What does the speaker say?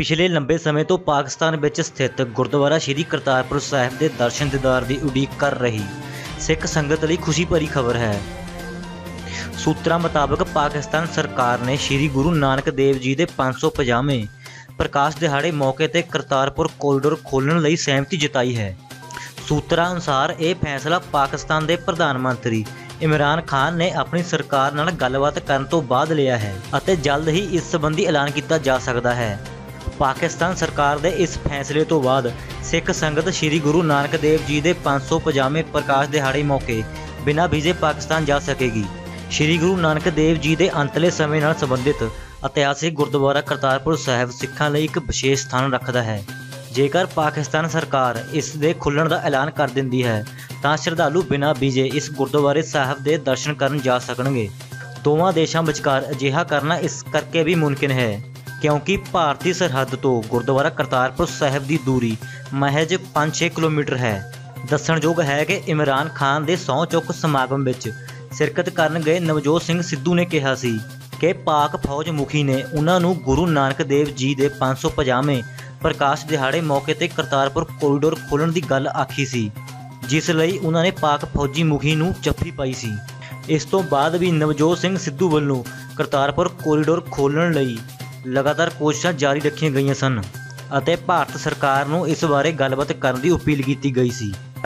ਪਿਛਲੇ ਲੰਬੇ ਸਮੇਂ ਤੋਂ ਪਾਕਿਸਤਾਨ ਵਿੱਚ ਸਥਿਤ ਗੁਰਦੁਆਰਾ ਸ਼੍ਰੀ ਕਰਤਾਰਪੁਰ ਸਾਹਿਬ ਦੇ ਦਰਸ਼ਨ ਦੀਦਾਰ ਦੀ ਉਡੀਕ ਕਰ ਰਹੀ ਸਿੱਖ ਸੰਗਤ ਲਈ ਖੁਸ਼ੀ ਭਰੀ ਖਬਰ ਹੈ। ਸੂਤਰਾਂ ਮੁਤਾਬਕ ਪਾਕਿਸਤਾਨ ਸਰਕਾਰ ਨੇ ਸ਼੍ਰੀ ਗੁਰੂ ਨਾਨਕ ਦੇਵ ਜੀ ਦੇ 550ਵੇਂ ਪ੍ਰਕਾਸ਼ ਦਿਹਾੜੇ ਮੌਕੇ ਤੇ ਕਰਤਾਰਪੁਰ ਕੋਰੀਡੋਰ ਖੋਲ੍ਹਣ ਲਈ ਸਹਿਮਤੀ ਜਤਾਈ ਹੈ। ਸੂਤਰਾਂ ਅਨੁਸਾਰ ਇਹ ਫੈਸਲਾ ਪਾਕਿਸਤਾਨ ਦੇ ਪ੍ਰਧਾਨ ਮੰਤਰੀ ਇਮਰਾਨ ਖਾਨ ਨੇ ਆਪਣੀ ਸਰਕਾਰ ਨਾਲ ਗੱਲਬਾਤ ਕਰਨ ਤੋਂ ਬਾਅਦ ਲਿਆ ਹੈ ਅਤੇ ਜਲਦ ਹੀ ਇਸ ਸੰਬੰਧੀ ਐਲਾਨ ਕੀਤਾ ਜਾ ਸਕਦਾ ਹੈ। ਪਾਕਿਸਤਾਨ ਸਰਕਾਰ ਦੇ ਇਸ ਫੈਸਲੇ ਤੋਂ ਬਾਅਦ ਸਿੱਖ ਸੰਗਤ ਸ੍ਰੀ ਗੁਰੂ ਨਾਨਕ ਦੇਵ ਜੀ ਦੇ 550ਵੇਂ ਪ੍ਰਕਾਸ਼ ਦਿਹਾੜੇ ਮੌਕੇ ਬਿਨਾਂ ਵੀਜ਼ੇ ਪਾਕਿਸਤਾਨ ਜਾ ਸਕੇਗੀ। ਸ੍ਰੀ ਗੁਰੂ ਨਾਨਕ ਦੇਵ ਜੀ ਦੇ ਅੰਤਲੇ ਸਮੇਂ ਨਾਲ ਸੰਬੰਧਿਤ ਇਤਿਹਾਸਿਕ ਗੁਰਦੁਆਰਾ ਕਰਤਾਰਪੁਰ ਸਾਹਿਬ ਸਿੱਖਾਂ ਲਈ ਇੱਕ ਵਿਸ਼ੇਸ਼ ਸਥਾਨ ਰੱਖਦਾ ਹੈ। ਜੇਕਰ ਪਾਕਿਸਤਾਨ ਸਰਕਾਰ ਇਸ ਦੇ ਖੁੱਲਣ ਦਾ ਐਲਾਨ ਕਰ ਦਿੰਦੀ ਹੈ, ਤਾਂ ਸ਼ਰਧਾਲੂ ਬਿਨਾਂ ਵੀਜ਼ੇ ਇਸ ਗੁਰਦੁਆਰੇ ਸਾਹਿਬ ਦੇ ਦਰਸ਼ਨ ਕਰਨ ਜਾ ਸਕਣਗੇ। ਦੋਵਾਂ ਦੇਸ਼ਾਂ ਵਿਚਕਾਰ ਅਜਿਹਾ ਕਰਨਾ ਇਸ ਕਰਕੇ ਵੀ ਮੁਮਕਿਨ ਹੈ। ਕਿਉਂਕਿ ਭਾਰਤੀ ਸਰਹੱਦ ਤੋਂ ਗੁਰਦੁਆਰਾ ਕਰਤਾਰਪੁਰ ਸਾਹਿਬ ਦੀ ਦੂਰੀ ਮਹਿਜ 5-6 ਕਿਲੋਮੀਟਰ ਹੈ। ਦੱਸਣਯੋਗ ਹੈ ਕਿ ਇਮਰਾਨ ਖਾਨ ਦੇ ਸਹੁੰ ਚੁੱਕ ਸਮਾਗਮ ਵਿੱਚ ਸ਼ਿਰਕਤ ਕਰਨ ਗਏ ਨਵਜੋਤ ਸਿੰਘ ਸਿੱਧੂ ਨੇ ਕਿਹਾ ਸੀ ਕਿ ਪਾਕ ਫੌਜ ਮੁਖੀ ਨੇ ਉਹਨਾਂ ਨੂੰ ਗੁਰੂ ਨਾਨਕ ਦੇਵ ਜੀ ਦੇ 550ਵੇਂ ਪ੍ਰਕਾਸ਼ ਦਿਹਾੜੇ ਮੌਕੇ ਤੇ ਕਰਤਾਰਪੁਰ ਕੋਰੀਡੋਰ ਖੋਲ੍ਹਣ ਦੀ ਗੱਲ ਆਖੀ ਸੀ, ਜਿਸ ਲਈ ਉਹਨਾਂ ਨੇ ਪਾਕ ਫੌਜੀ ਮੁਖੀ ਨੂੰ ਜੱਫੀ ਪਾਈ ਸੀ। ਇਸ ਤੋਂ ਬਾਅਦ ਵੀ ਨਵਜੋਤ ਸਿੰਘ ਸਿੱਧੂ ਵੱਲੋਂ ਕਰਤਾਰਪੁਰ ਕੋਰੀਡੋਰ ਖੋਲ੍ਹਣ ਲਈ ਲਗਾਤਾਰ ਕੋਸ਼ਿਸ਼ਾਂ ਜਾਰੀ ਰੱਖੀਆਂ ਗਈਆਂ ਸਨ ਅਤੇ ਭਾਰਤ ਸਰਕਾਰ ਨੂੰ ਇਸ ਬਾਰੇ ਗੱਲਬਾਤ ਕਰਨ ਦੀ ਅਪੀਲ ਕੀਤੀ ਗਈ ਸੀ।